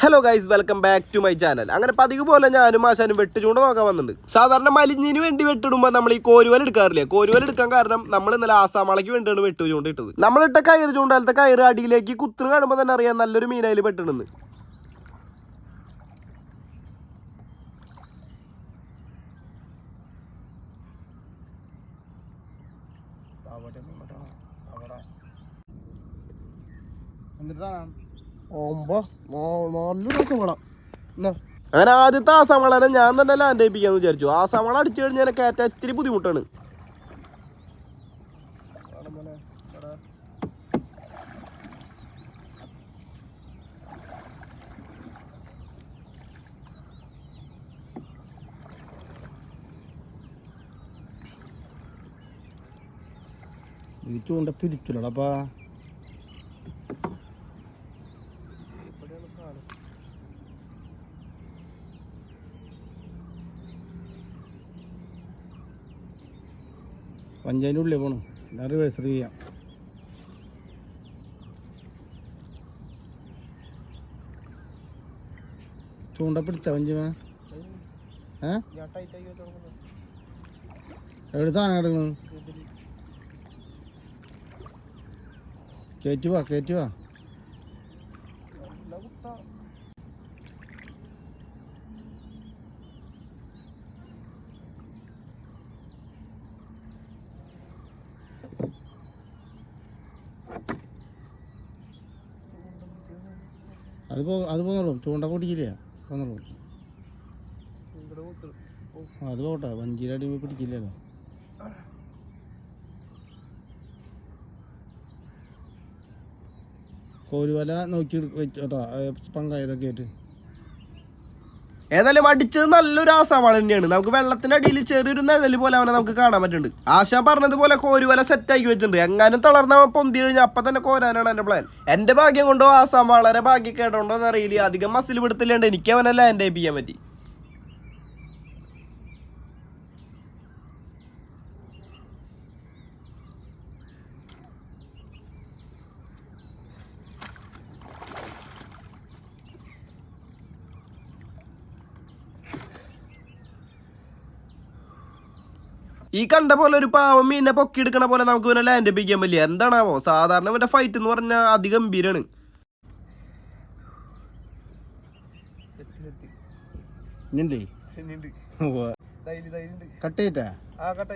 Hello guys welcome back to my channel അങ്ങനെ പതിവ് പോലെ ഞാനും ആശാനും വെട്ടുചൂണ്ട നോക്കാൻ വന്നിട്ടുണ്ട്. സാധാരണ മലിഞ്ഞിന് വേണ്ടി വെട്ടിടുമ്പോൾ നമ്മൾ ഈ കോരുവൽ എടുക്കാറില്ല? കോരുവൽ എടുക്കാൻ കാരണം നമ്മൾ ഇന്നലെ ആസാമളയ്ക്ക് വേണ്ടിയാണ് വെട്ടു ചൂണ്ട ഇട്ടത് നമ്മളിട്ട കയർ ചൂണ്ടാലത്തെ കയർ അടിയിലേക്ക് കുത്തുന്നു കാണുമ്പോൾ തന്നെ അറിയാം നല്ലൊരു മീനായി പെട്ടിടുന്നു അങ്ങനെ ആദ്യത്തെ ആ സമളനെ ഞാൻ തന്നെ ലാൻഡ് ചെയ്യിപ്പിക്കാന്ന് വിചാരിച്ചു. ആ സമള അടിച്ചു കഴിഞ്ഞാൽ കയറ്റാൻ ഇത്തിരി ബുദ്ധിമുട്ടാണ്. ഈ ചൂണ്ട പിരിക്കില്ലടാ പഞ്ചായത്തിന്റെ ഉള്ളിൽ പോണു ഞാൻ റിവേഴ്സർ ചെയ്യാം. ചൂണ്ട പിടിച്ച പഞ്ചമ ഏ? എവിടെ സാധനം കിടക്കുന്നു കയറ്റുവാ കയറ്റുവാ അത് പോ അത് പോന്നോളൂ ചൂണ്ട പൊട്ടിക്കില്ല പോന്നോളൂ അത് പോട്ടെ. വഞ്ചിയുടെ അടിമ പിടിക്കില്ലല്ലോ. കോരുവല നോക്കി വെച്ചോട്ടാ പങ്കായതൊക്കെ ആയിട്ട്. ഏതായാലും അടിച്ചത് നല്ലൊരു ആസാമള തന്നെയാണ്. നമുക്ക് വെള്ളത്തിന്റെ അടിയിൽ ചെറിയൊരു നിഴൽ പോലെ അവനെ നമുക്ക് കാണാൻ പറ്റുന്നുണ്ട്. ആശാൻ പറഞ്ഞതുപോലെ കോരുവല സെറ്റ് ആക്കി വെച്ചിട്ടുണ്ട്. എങ്ങാനും തളർന്ന പൊന്തി കഴിഞ്ഞാൽ അപ്പൊ തന്നെ കോരാനാണ് എന്റെ പ്ലാൻ എന്റെ ഭാഗ്യം കൊണ്ടോ ആസാം വളരെ ഭാഗ്യം എന്ന് അറിയില്ല. അധികം മസിൽ പിടുത്തില്ലാണ്ട് എനിക്ക് അവനെ ലാൻഡ് ചെയ്യാൻ പറ്റി. ഈ കണ്ട പോലെ ഒരു പാവം മീനെ പൊക്കി പൊക്കിയെടുക്കണ പോലെ നമുക്ക് ഇവനെ ലാൻഡ് ചെയ്യിപ്പിക്കാൻ പറ്റില്ല. എന്താണാവോ? സാധാരണ ഇവന്റെ ഫൈറ്റ് എന്ന് പറഞ്ഞാൽ അതിഗംഭീരാണ്. ഇല്ലേ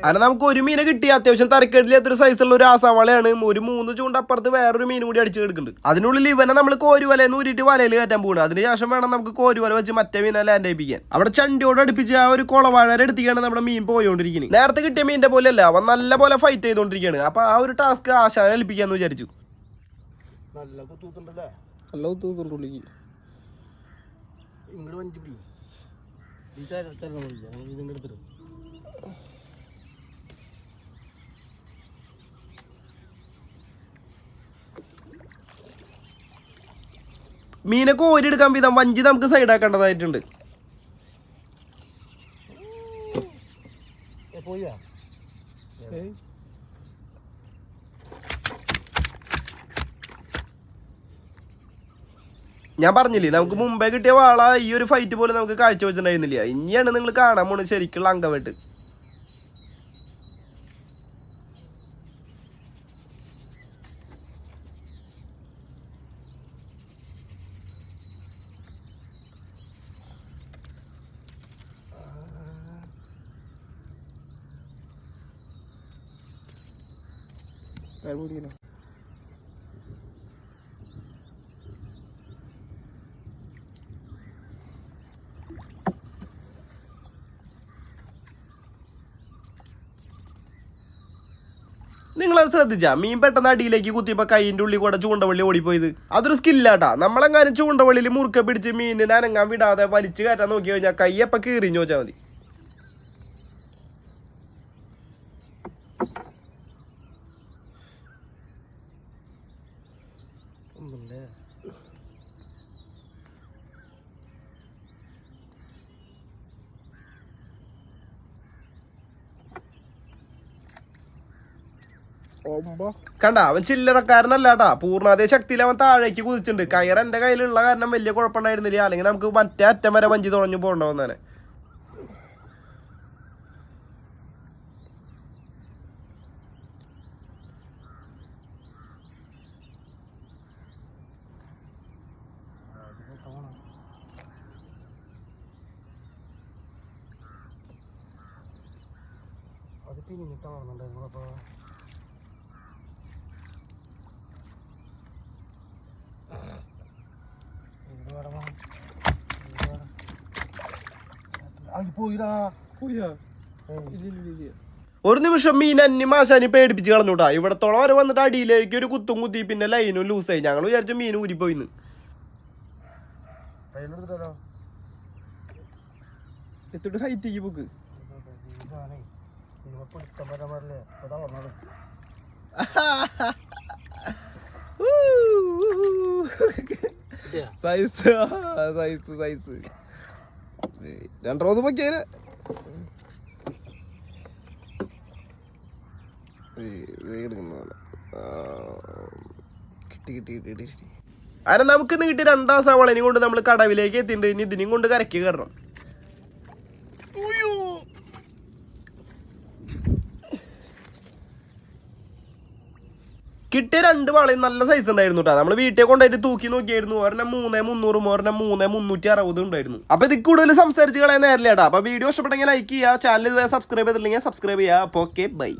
അല്ല നമുക്ക് ഒരു മീനെ കിട്ടി. അത്യാവശ്യം തരക്കേടില്ലാത്തൊരു സൈസുള്ള ഒരു ആസാമളയാണ് ഒരു മൂന്ന് ചൂണ്ട അപ്പുറത്ത് വേറൊരു മീൻ കൂടി അടിച്ചു കിടക്കുന്നുണ്ട്. അതിനുള്ളിൽ ഇവനെ നമ്മൾ കോരുവലയെന്ന് ഊരിയിട്ട് വലയിൽ കയറ്റാൻ പോകുന്നത് അതിനുശേഷം വേണം നമുക്ക് കോരുവല വെച്ച് മറ്റേ മീനെ ലാൻഡ് ചെയ്യിപ്പിക്കാൻ അവിടെ ചണ്ടിയോട് അടുപ്പിച്ച് ആ ഒരു കുളവാഴ എടുത്തിക്കാണ് നമ്മുടെ മീൻ പോയോണ്ടിരിക്കുന്നത് നേരത്തെ കിട്ടിയ മീനിന്റെ പോലെയല്ല അവൻ നല്ല പോലെ ഫൈറ്റ് ചെയ്തോണ്ടിരിക്കുകയാണ് അപ്പൊ ആ ഒരു ടാസ്ക് ആശാനെ ഏൽപ്പിക്കാന്ന് വിചാരിച്ചു. നല്ല കുത്തൂത്തുണ്ടല്ലേ? നല്ല തൂത്തുണ്ട് ഉള്ളിക്ക് ഇങ്ങോട്ട് വഞ്ചി തര എടുത്തിട്ട് മീനെ വിധം വഞ്ചി നമുക്ക് സൈഡാക്കേണ്ടതായിട്ടുണ്ട് പോയാ ഞാൻ പറഞ്ഞില്ലേ നമുക്ക് മുമ്പേ കിട്ടിയ വാള ഈ ഒരു ഫൈറ്റ് പോലും നമുക്ക് കാഴ്ച വെച്ചിട്ടുണ്ടായിരുന്നില്ല ഇനിയാണ് നിങ്ങൾ കാണാൻ പോണത് ശരിക്കുള്ള അംഗമായിട്ട്. നിങ്ങളത് ശ്രദ്ധിച്ചാ? മീൻ പെട്ടെന്ന് അടിയിലേക്ക് കുത്തിയപ്പോ കൈയിന്റെ ഉള്ളിൽ കൂടെ ചൂണ്ടവള്ളി ഓടിപ്പോയത്. അതൊരു സ്കില്ലാട്ടാ നമ്മളെങ്ങാനും ചൂണ്ടവള്ളിയിൽ മുറുക്കെ പിടിച്ച് മീനിനെ അനങ്ങാൻ വിടാതെ വലിച്ചു കയറ്റാൻ നോക്കി കഴിഞ്ഞാൽ കൈ കീറിഞ്ഞോച്ചാ കീറിഞ്ഞു മതി. കണ്ട അവൻ ചില്ലറക്കാരനല്ലാട്ടാ. പൂർണ പൂർണാതേ ശക്തിയിൽ അവൻ താഴേക്ക് കുതിച്ചിട്ടുണ്ട്. കയർ എന്റെ കയ്യിലുള്ള കാരണം വലിയ കുഴപ്പമുണ്ടായിരുന്നില്ല. അല്ലെങ്കിൽ നമുക്ക് മറ്റേ അറ്റം വരെ വഞ്ചി തുറഞ്ഞു പോകണ്ടാവുന്നതാണ് അത് പിന്നിട്ട് വളർന്നുണ്ടായിരുന്നു അപ്പൊ പോയിടാ പോയാ ഒരു നിമിഷം മീൻ അന്യമാശാനി പേടിപ്പിച്ച് കളഞ്ഞൂട്ടാ ഇവിടത്തോളം വരെ വന്നിട്ട് അടിയിലേക്ക് ഒരു കുത്തും കുത്തി പിന്നെ ലൈനും ലൂസായി ഞങ്ങൾ വിചാരിച്ചു മീൻ ഊരിപ്പോയിന്ന്. എത്തിട്ട് ഹൈറ്റേക്ക് പോക്ക്? സൈസ് സൈസ് സൈസ് രണ്ടോ പൊക്കിയാൽ കിട്ടി കിട്ടി കിട്ടി കിട്ടി കിട്ടി. അങ്ങനെ നമുക്ക് ഇന്ന് കിട്ടിയ രണ്ടാം സവാളനെയും കൊണ്ട് നമ്മൾ കടവിലേക്ക് എത്തിയിട്ടുണ്ട്. ഇനി ഇതിനെയും കൊണ്ട് കരക്കി കയറണം. കിട്ടിയ രണ്ട് വളയും നല്ല സൈസ് ഉണ്ടായിരുന്നു കേട്ടോ നമ്മൾ വീട്ടിൽ കൊണ്ടായിട്ട് തൂക്കി നോക്കിയായിരുന്നു. ഒരെണ്ണം മൂന്നേ മുന്നൂറും ഒരെണ്ണം മൂന്നേ മുന്നൂറ്റി അറുപതും ഉണ്ടായിരുന്നു. അപ്പൊ ഇത് കൂടുതൽ സംസാരിച്ച് കളയാൻ നേരില്ല കേട്ടോ അപ്പൊ വീഡിയോ ഇഷ്ടപ്പെട്ടെങ്കിൽ ലൈക്ക് ചെയ്യുക. ചാനൽ സബ്സ്ക്രൈബ് ചെയ്തില്ലെങ്കിൽ സബ്സ്ക്രൈബ് ചെയ്യുക. അപ്പോൾ ഓക്കെ ബൈ